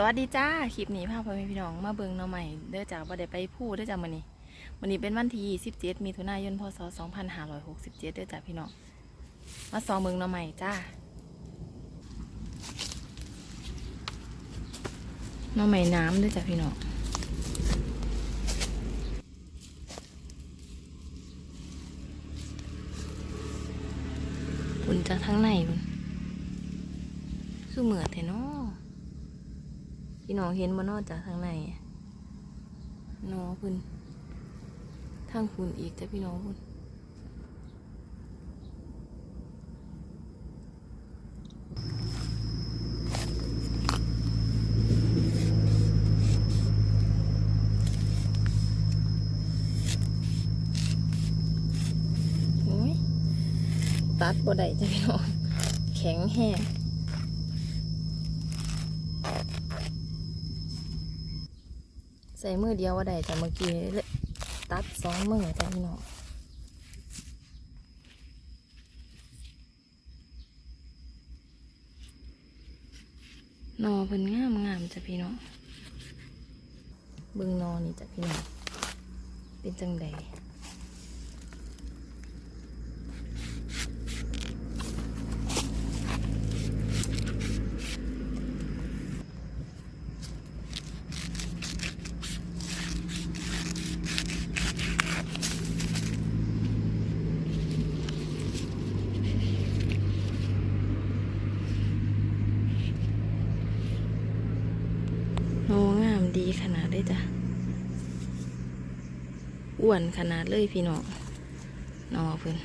สวัสดีจ้า คลิปนี้พาพ่อแม่พี่น้องมาเบิงหน่อใหม่เด้อจ้าบ่ได้ไปพูดเด้อจ้ามื้อนี้มื้อนี้เป็นวันที่27มิถุนายนพศ2567เด้อจ้าพี่น้อง มาซองเบิงหน่อใหม่จ้าหน่อใหม่น้ำเด้อจ้าพี่น้องปุ่นจากทั้งในพุ่นคือเหมือดแท้เนาะ พี่น้องเห็นมานอกจากทางในนอพุ่นทางพุ่นอีกจ้ะพี่น้องพุ่นโอ้ยตัดบ่ได้จ้ะพี่น้องแข็งแห้ง ใส่มือเดียวว่าได้แต่เมื่อกี้เลยตัดสองมือจ้ะพี่น้องนอเพิ่นงามงามจ้ะพี่น้องเบิ่งนอนี่จ้ะพี่น้องเป็นจังใด ดีขนาดเลยจ้ะอ้วนขนาดเลยพี่น้องนอเพิ่อน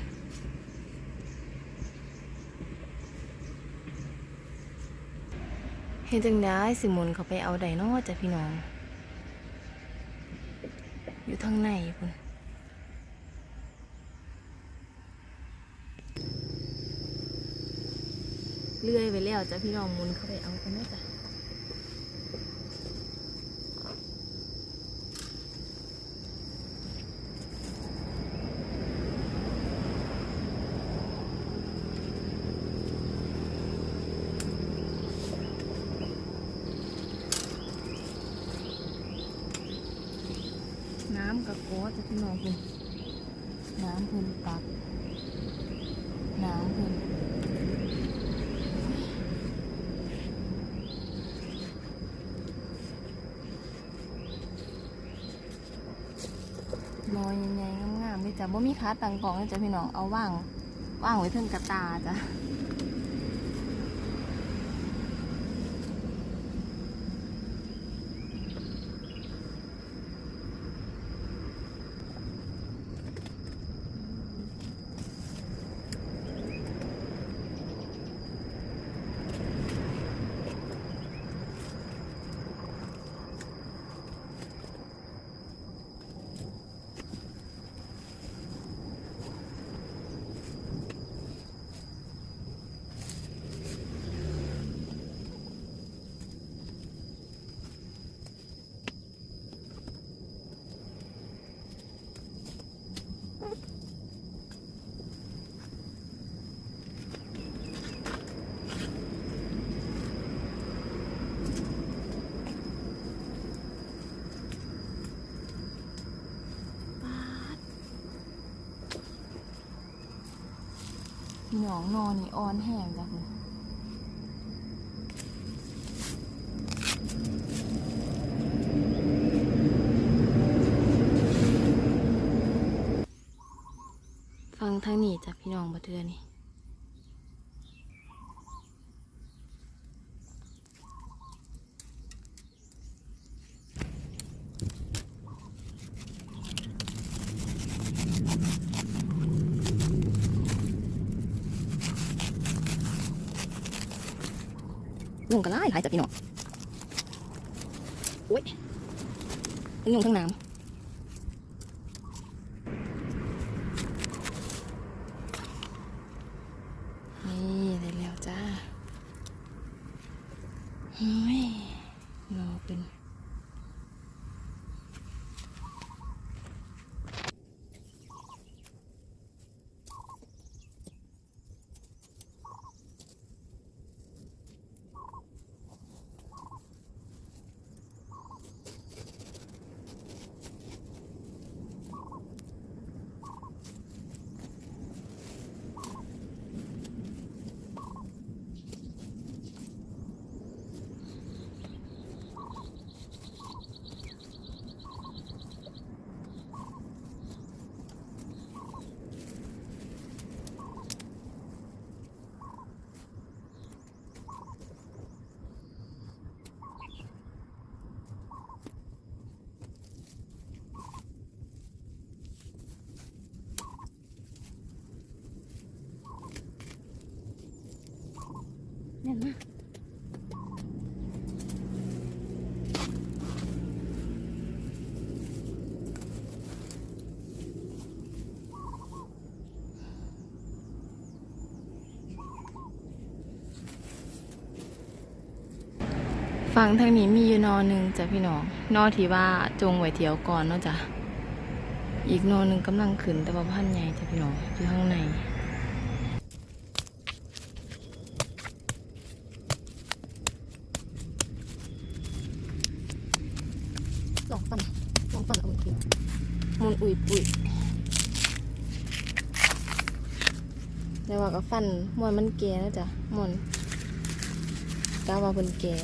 เฮ็ดจังได้สิมุนเขาไปเอาไดนอจ้ะพี่น้อง อยู่ทางในพุ่นเลื่อยไปแล้วจ้ะพี่น้องมุนเขาไปเอากันนะจ้ะ กับโก้จะพี่น้องคุณน้ำเพิ่นตักน้ำเพิ่นนอยใหญ่ๆงามๆนี่จ้ะบ่มีขาตังกองนี่จ้ะพี่น้องเอาว่างว่างไว้เทิงกระตาจ้ะ พี่น้องนอนนี่อ่อนแห้งจ้ะคุณฟังทางนี้จ้ะพี่น้องบัเทือนี่ ยุงก็ไล่หายจากพี่น้องโอ้ยทั้งยุงทั้งน้ำนี่ได้แล้วจ้าเฮ้ยนอเป็น ฝั่งทางนี้มีอยู่นอหนึ่งจ้ะพี่น้อง นอที่ว่าจงไว้เที่ยวก่อนเนาะจ้ะ อีกนอหนึ่งกำลังขึ้นแต่ว่าพันใหญ่จ้ะพี่น้องอยู่ข้างในลองฟันลองฟันเอาขึ้นมุนอุ่ยปุ๋ยแต่ว่าก็ฟันมวนมันแก่แล้วจ้ะมวนกาว่าเป็นแก่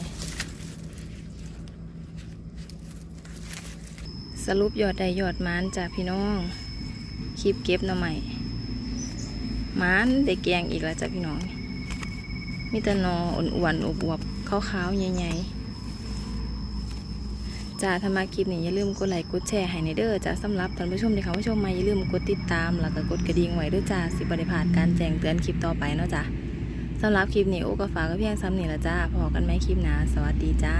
สรุปยอดใดยอดมานจ้ะพี่น้องคลิปเก็บหน่อใหม่มานได้แกงอีกแล้วจ้ะพี่น้องมีแต่นออ้วนๆอวบๆขาวๆใหญ่ๆจ้าถ้ามาคลิปนี้อย่าลืมกดไลค์กดแชร์ให้ในเด้อจ้าสำหรับท่านผู้ชมที่เขามาชมมาอย่าลืมกดติดตามแล้วก็กดกระดิ่งไว้ด้วยจ้าสิบริพลาดการแจ้งเตือนคลิปต่อไปเนาะจ้าสำหรับคลิปนี้โอ้ก็ฝากก็เพียงซ้ำนี่ละจ้าพอกันไหมคลิปหนาสวัสดีจ้า